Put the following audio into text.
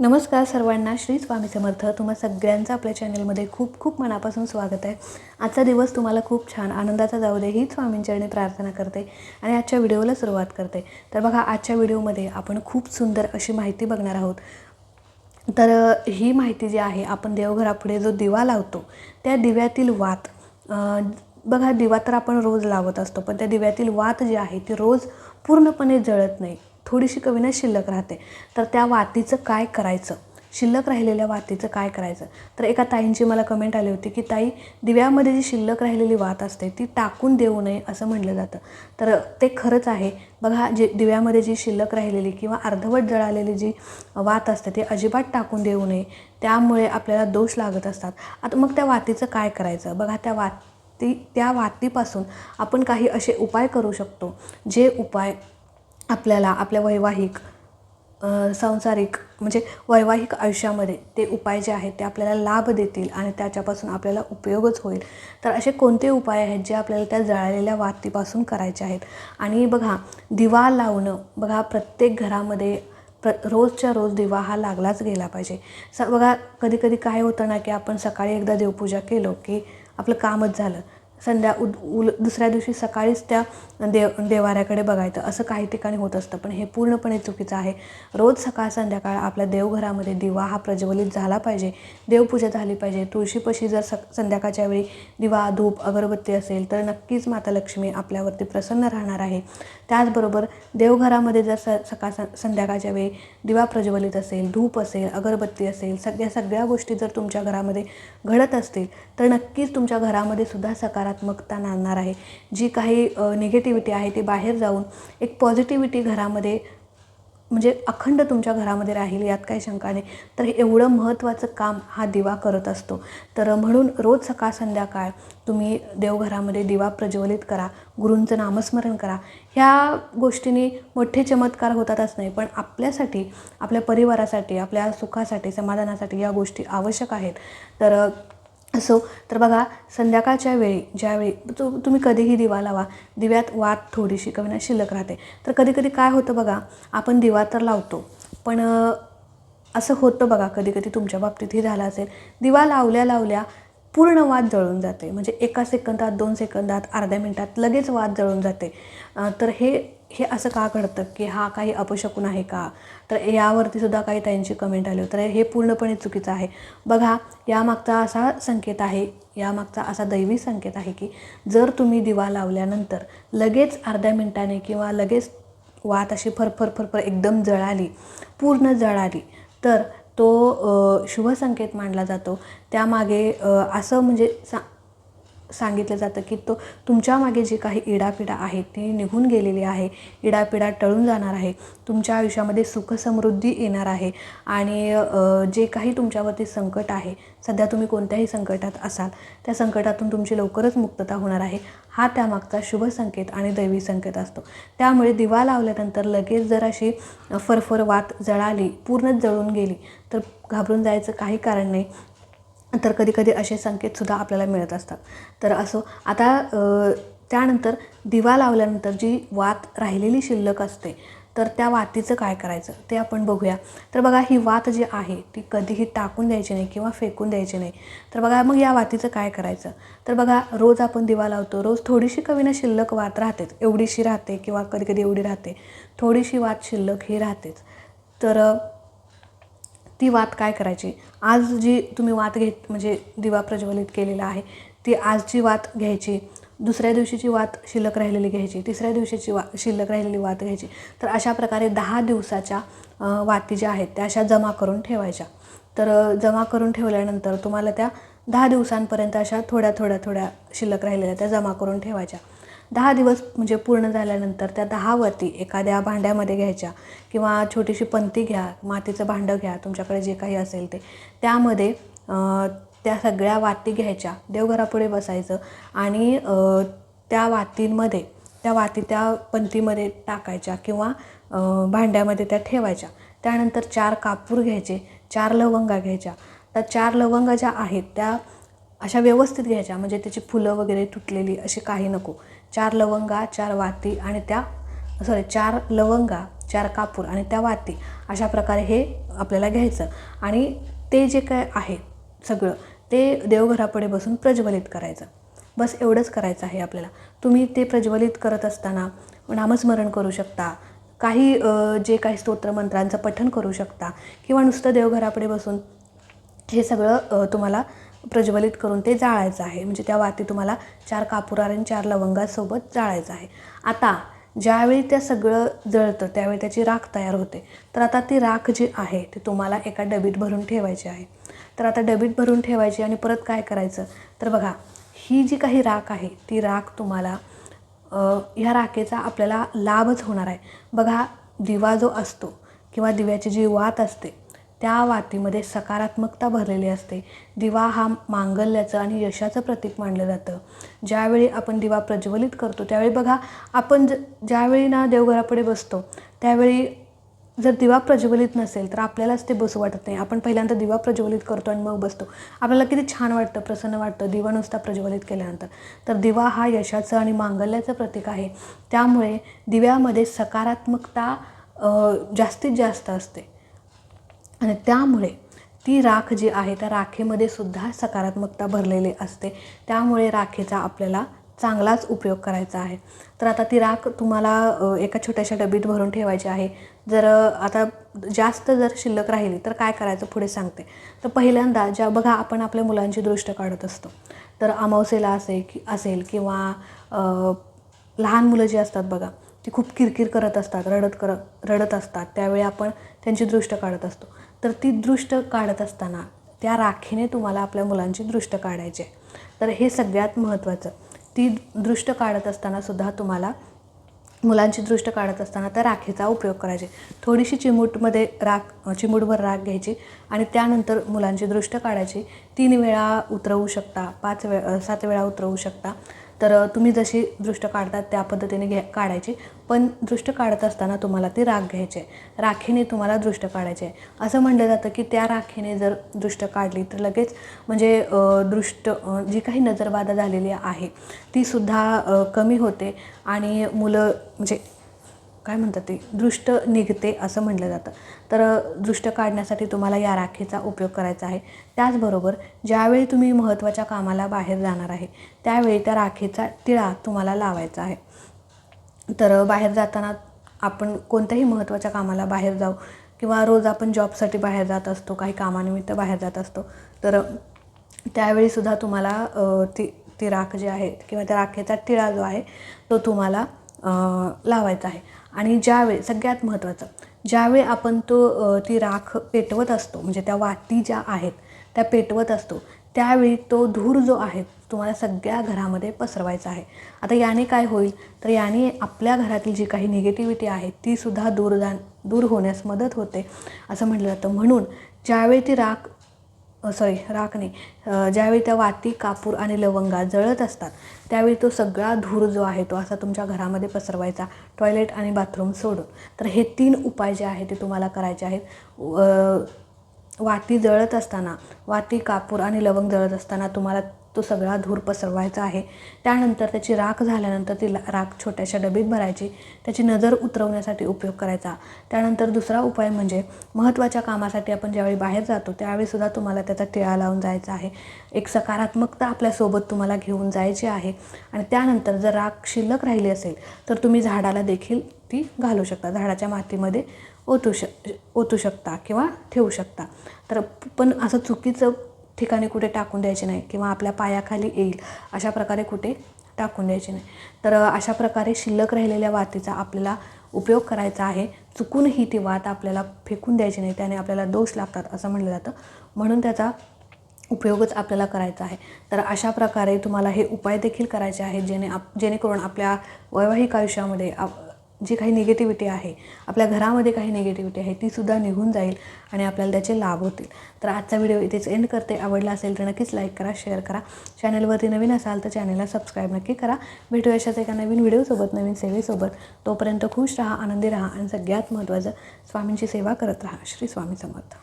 नमस्कार सर्वांना श्री स्वामी समर्थ. तुम्हा सगळ्यांचं आपल्या चॅनलमध्ये खूप खूप मनापासून स्वागत आहे. आजचा दिवस तुम्हाला खूप छान आनंदाचा जाऊ दे ही स्वामींचरणी प्रार्थना करते आणि आजच्या व्हिडिओला सुरुवात करते. तर बघा आजच्या व्हिडिओमध्ये आपण खूप सुंदर अशी माहिती बघणार आहोत. तर ही माहिती जी आहे आपण देवघरापुढे जो दिवा लावतो त्या दिव्यातील वात बघा दिवा तर आपण रोज लावत असतो पण त्या दिव्यातील वात जी आहे ती रोज पूर्णपणे जळत नाही. थोडीशी कवीनं शिल्लक राहते. तर त्या वातीचं काय करायचं? शिल्लक राहिलेल्या वातीचं काय करायचं? तर एका ताईंची मला कमेंट आली होती की ताई दिव्यामध्ये जी शिल्लक राहिलेली वात असते ती टाकून देऊ नये असं म्हटलं जातं. तर ते खरंच आहे. बघा जे दिव्यामध्ये जी शिल्लक राहिलेली किंवा अर्धवट जळालेली जी वात असते ती अजिबात टाकून देऊ नये. त्यामुळे आपल्याला दोष लागत असतात. आता मग त्या वातीचं काय करायचं? बघा त्या वाती त्या वातीपासून आपण काही असे उपाय करू शकतो. जे उपाय आपल्याला आपल्या वैवाहिक सांसारिक म्हणजे वैवाहिक आयुष्यामध्ये ते उपाय जे आहेत ते आपल्याला लाभ देतील आणि त्याच्यापासून आपल्याला उपयोगच होईल. तर असे कोणते उपाय आहेत जे आपल्याला त्या जळालेल्या वातीपासून करायचे आहेत? आणि बघा दिवा लावणं बघा प्रत्येक घरामध्ये प्र रोजच्या रोज दिवा हा लागलाच गेला पाहिजे. स बघा कधी कधी काय होतं ना की आपण सकाळी एकदा देवपूजा केलो की आपलं कामच झालं. संध्या उद उल दुसऱ्या दिवशी सकाळीच त्या देव देवाऱ्याकडे बघायचं. असं काही ठिकाणी होत असतं पण हे पूर्णपणे चुकीचं आहे. रोज सकाळ संध्याकाळ आपल्या देवघरामध्ये दिवा हा प्रज्वलित झाला पाहिजे. देवपूजा झाली पाहिजे. तुळशीपाशी जर सक संध्याकाळच्या वेळी दिवा धूप अगरबत्ती असेल तर नक्कीच माता लक्ष्मी आपल्यावरती प्रसन्न राहणार आहे. त्याचबरोबर देवघरामध्ये जर स सकाळ सं संध्याकाळच्या वेळी दिवा प्रज्वलित असेल धूप असेल अगरबत्ती असेल सगळ्या सगळ्या गोष्टी जर तुमच्या घरामध्ये घडत असतील तर नक्कीच तुमच्या घरामध्ये सुद्धा सकारात्मकता नांदणार आहे. जी काही निगेटिव्हिटी आहे ती बाहेर जाऊन एक पॉझिटिव्हिटी घरामध्ये म्हणजे अखंड तुमच्या घरामध्ये राहील यात काही शंका नाही. तर हे एवढं महत्त्वाचं काम हा दिवा करत असतो. तर म्हणून रोज सकाळ संध्याकाळ तुम्ही देवघरामध्ये दिवा प्रज्वलित करा गुरूंचं नामस्मरण करा. ह्या गोष्टींनी मोठे चमत्कार होतातच नाही पण आपल्यासाठी आपल्या परिवारासाठी आपल्या सुखासाठी समाधानासाठी या गोष्टी आवश्यक आहेत. तर असो तर बघा संध्याकाळच्या वेळी ज्यावेळी तु तुम्ही कधीही दिवा लावा दिव्यात वात थोडीशी कमी ना शिल्लक राहते. तर कधी कधी काय होतं बघा आपण दिवा तर लावतो पण असं होतं बघा कधी कधी तुमच्या बाबतीतही झालं असेल. दिवा लावल्या लावल्या पूर्ण वाद जळून जाते. म्हणजे एका सेकंदात दोन सेकंदात अर्ध्या मिनटात लगेच वाद जळून जाते. तर हे हे असं का घडतं? की हा काही अपशकून आहे का? तर यावरती सुद्धा काही त्यांची कमेंट आली. होती तर हे पूर्णपणे चुकीचं आहे. बघा यामागचा असा संकेत आहे यामागचा असा दैवी संकेत आहे की जर तुम्ही दिवा लावल्यानंतर लगेच अर्ध्या मिनटाने किंवा लगेच वात अशी फरफर फरफर एकदम जळाली पूर्ण जळाली तर तो शुभ संकेत मानला जातो. त्यामागे असं म्हणजे सा सांगितलं जातं की तो तुमच्या मागे जी काही इडापिडा आहे ती निघून गेलेली आहे. इडापिडा टळून जाणार आहे. तुमच्या आयुष्यामध्ये सुखसमृद्धी येणार आहे. आणि जे काही तुमच्यावरती संकट आहे सध्या तुम्ही कोणत्याही संकटात असाल त्या संकटातून तुमची लवकरच मुक्तता होणार आहे. हा त्यामागचा शुभ संकेत आणि दैवी संकेत असतो. त्यामुळे दिवा लावल्यानंतर लगेच जर अशी फरफर वात जळाली पूर्णच जळून गेली तर घाबरून जायचं काही कारण नाही. तर कधी कधी असे संकेतसुद्धा आपल्याला मिळत असतात. तर असो आता त्यानंतर दिवा लावल्यानंतर जी वात राहिलेली शिल्लक असते तर त्या वातीचं काय करायचं ते आपण बघूया. तर बघा ही वात जी आहे ती कधीही टाकून द्यायची नाही किंवा फेकून द्यायची नाही. तर बघा मग या वातीचं काय करायचं? तर बघा रोज आपण दिवा लावतो रोज थोडीशी कवीना शिल्लक वात राहतेच. एवढीशी राहते किंवा कधी कधी एवढी राहते. थोडीशी वात शिल्लक ही राहतेच. तर ती वात काय करायची? आज जी तुम्ही वात घेत म्हणजे दिवा प्रज्वलित केलेला आहे ती आजची वात घ्यायची. दुसऱ्या दिवशीची वात शिल्लक राहिलेली घ्यायची. तिसऱ्या दिवशीची वा शिल्लक राहिलेली वात घ्यायची. तर अशा प्रकारे दहा दिवसाच्या वाती ज्या आहेत त्या अशा जमा करून ठेवायच्या. तर जमा करून ठेवल्यानंतर तुम्हाला त्या दहा दिवसांपर्यंत अशा थोड्या थोड्या थोड्या शिल्लक राहिलेल्या त्या जमा करून ठेवायच्या. दहा दिवस म्हणजे पूर्ण झाल्यानंतर त्या दहा वती एखाद्या भांड्यामध्ये घ्यायच्या किंवा छोटीशी पंती घ्या मातीचं भांडं घ्या तुमच्याकडे जे काही असेल ते. त्यामध्ये त्या सगळ्या वाती घ्यायच्या. देवघरापुढे बसायचं आणि त्या वातींमध्ये त्या वाती त्या पंतीमध्ये टाकायच्या किंवा भांड्यामध्ये त्या ठेवायच्या. त्यानंतर चार कापूर घ्यायचे चार लवंगा घ्यायच्या. त्या चार लवंगा ज्या आहेत त्या अशा व्यवस्थित घ्यायच्या. म्हणजे त्याची फुलं वगैरे तुटलेली अशी काही नको. चार लवंगा चार वाती आणि त्या सॉरी चार लवंगा चार कापूर आणि त्या वाती अशा प्रकारे हे आपल्याला घ्यायचं. आणि ते जे काय आहे सगळं ते देवघरापुढे बसून प्रज्वलित करायचं. बस एवढंच करायचं आहे आपल्याला. तुम्ही ते प्रज्वलित करत असताना नामस्मरण करू शकता. काही जे काही स्तोत्रमंत्रांचं पठण करू शकता. किंवा नुसतं देवघरापुढे बसून हे सगळं तुम्हाला प्रज्वलित करून ते जाळायचं आहे. म्हणजे त्या वाती तुम्हाला चार कापुरार आणि चार लवंगासोबत जाळायचं आहे. आता ज्यावेळी त्या सगळं जळतं त्यावेळी त्याची राख तयार होते. तर आता ती राख जी आहे ती तुम्हाला एका डबीत भरून ठेवायची आहे. तर आता डबीत भरून ठेवायची आणि परत काय करायचं? तर बघा ही जी काही राख आहे ती राख तुम्हाला ह्या राखेचा आपल्याला लाभच होणार आहे. बघा दिवा जो असतो किंवा दिव्याची जी वात असते त्या वातीमध्ये सकारात्मकता भरलेली असते. दिवा हा मांगल्याचं आणि यशाचं प्रतीक मानलं जातं. ज्यावेळी आपण दिवा प्रज्वलित करतो त्यावेळी बघा आपण ज ज्यावेळी ना देवघरापुढे बसतो त्यावेळी जर दिवा प्रज्वलित नसेल तर आपल्यालाच ते बसू वाटत नाही. आपण पहिल्यांदा दिवा प्रज्वलित करतो आणि मग बसतो. आपल्याला किती छान वाटतं प्रसन्न वाटतं दिवा नुसता प्रज्वलित केल्यानंतर. तर दिवा हा यशाचं आणि मांगल्याचं प्रतीक आहे. त्यामुळे दिव्यामध्ये सकारात्मकता जास्तीत जास्त असते. आणि त्यामुळे ती राख जी आहे त्या राखेमध्ये सुद्धा सकारात्मकता भरलेली असते. त्यामुळे राखेचा आपल्याला चांगलाच उपयोग करायचा आहे. तर आता ती राख तुम्हाला एका छोट्याशा डबीत भरून ठेवायची आहे. जर आता जास्त जर शिल्लक राहिली तर काय करायचं पुढे सांगते. तर पहिल्यांदा ज्या बघा आपण आपल्या मुलांची दृष्ट काढत असतो. तर अमावस्येला असेल की असेल किंवा लहान मुलं जी असतात बघा ती खूप किरकिर करत असतात रडत करत रडत असतात. त्यावेळी आपण त्यांची दृष्ट काढत असतो. तर ती दृष्ट काढत असताना त्या राखीने तुम्हाला आपल्या मुलांची दृष्ट काढायची आहे. तर हे सगळ्यात महत्त्वाचं. ती दृष्ट काढत असताना सुद्धा तुम्हाला मुलांची दृष्ट काढत असताना त्या राखीचा उपयोग करायचे. थोडीशी चिमूटमध्ये राख चिमूटभर राख घ्यायची आणि त्यानंतर मुलांची दृष्ट काढायची. तीन वेळा उतरवू शकता पाच वेळा सात वेळा उतरवू शकता. तर तुम्ही जशी दृष्ट काढतात त्या पद्धतीने घ्या काढायची. पण दृष्ट काढत असताना तुम्हाला ती राख घ्यायची. आहे राखीने तुम्हाला दृष्ट काढायची. आहे असं म्हणलं जातं की त्या राखीने जर दृष्ट काढली तर लगेच म्हणजे दृष्ट जी काही नजरबाधा झालेली आहे तीसुद्धा कमी होते आणि मुलं म्हणजे काय म्हणतात ते? दृष्ट निघते असं म्हटलं जातं. तर दृष्ट काढण्यासाठी तुम्हाला या राखेचा उपयोग करायचा आहे. त्याचबरोबर ज्यावेळी तुम्ही महत्त्वाच्या कामाला बाहेर जाणार आहे त्यावेळी त्या राखेचा टिळा तुम्हाला लावायचा आहे. तर बाहेर जाताना आपण कोणत्याही महत्त्वाच्या कामाला बाहेर जाऊ किंवा रोज आपण जॉबसाठी बाहेर जात असतो काही कामानिमित्त बाहेर जात असतो तर त्यावेळीसुद्धा तुम्हाला ती ती राख जी आहे किंवा त्या राखेचा टिळा जो आहे तो तुम्हाला लावायचा आहे. आणि ज्यावेळी सगळ्यात महत्त्वाचं ज्यावेळी आपण तो ती राख पेटवत असतो म्हणजे त्या वाती ज्या आहेत त्या पेटवत असतो त्यावेळी तो धूर जो आहे तुम्हाला सगळ्या घरामध्ये पसरवायचा आहे. आता याने काय होईल? तर याने आपल्या घरातील जी काही निगेटिव्हिटी आहे तीसुद्धा दूर जा दूर होण्यास मदत होते असं म्हटलं जातं. म्हणून ज्यावेळी ती राख सॉरी राख नाही. ज्यावेळी त्या वाती कापूर आणि लवंगा जळत असतात त्यावेळी तो सगळा धूर जो आहे तो असा तुमच्या घरामध्ये पसरवायचा. टॉयलेट आणि बाथरूम सोडून. तर हे तीन उपाय जे आहेत ते तुम्हाला करायचे आहेत. वाती जळत असताना वाती कापूर आणि लवंग जळत असताना तुम्हाला तो सगळा धूर पसरवायचा आहे. त्यानंतर त्याची राख झाल्यानंतर ती ला- राख छोट्याशा डबीत भरायची. त्याची नजर उतरवण्यासाठी उपयोग करायचा. त्यानंतर दुसरा उपाय म्हणजे महत्त्वाच्या कामासाठी आपण ज्यावेळी बाहेर जातो त्यावेळीसुद्धा तुम्हाला त्याचा टिळा लावून जायचा आहे. एक सकारात्मकता आपल्यासोबत तुम्हाला घेऊन जायची आहे. आणि त्यानंतर जर राख शिल्लक राहिली असेल तर तुम्ही झाडाला देखील ती घालू शकता. झाडाच्या मातीमध्ये ओतू शक ओतू शकता किंवा ठेवू शकता. तर पण असं चुकीचं ठिकाणी कुठे टाकून द्यायचे नाही किंवा आपल्या पायाखाली येईल अशा प्रकारे कुठे टाकून द्यायचे नाही. तर अशा प्रकारे शिल्लक राहिलेल्या वातीचा आपल्याला उपयोग करायचा आहे. चुकूनही ती वात आपल्याला फेकून द्यायची नाही त्याने आपल्याला दोष लागतात असं म्हटलं जातं. म्हणून त्याचा उपयोगच आपल्याला करायचा आहे. तर अशा प्रकारे तुम्हाला हे उपाय देखील करायचे आहेत जेणे आप जेणेकरून आपल्या वैवाहिक आयुष्यामध्ये आप जी काही निगेटिव्हिटी आहे आपल्या घरामध्ये काही निगेटिव्हिटी आहे तीसुद्धा निघून जाईल आणि आपल्याला त्याचे लाभ होतील. तर आजचा व्हिडिओ इथेच एंड करते. आवडला असेल तर नक्कीच लाईक करा शेअर करा. चॅनलवरती नवीन असाल तर चॅनलला सबस्क्राईब नक्की करा. भेटू अशाच एका नवीन व्हिडिओसोबत नवीन सेवेसोबत. तोपर्यंत खुश राहा आनंदी राहा आणि सगळ्यात महत्त्वाचं स्वामींची सेवा करत राहा. श्री स्वामी समर्थ.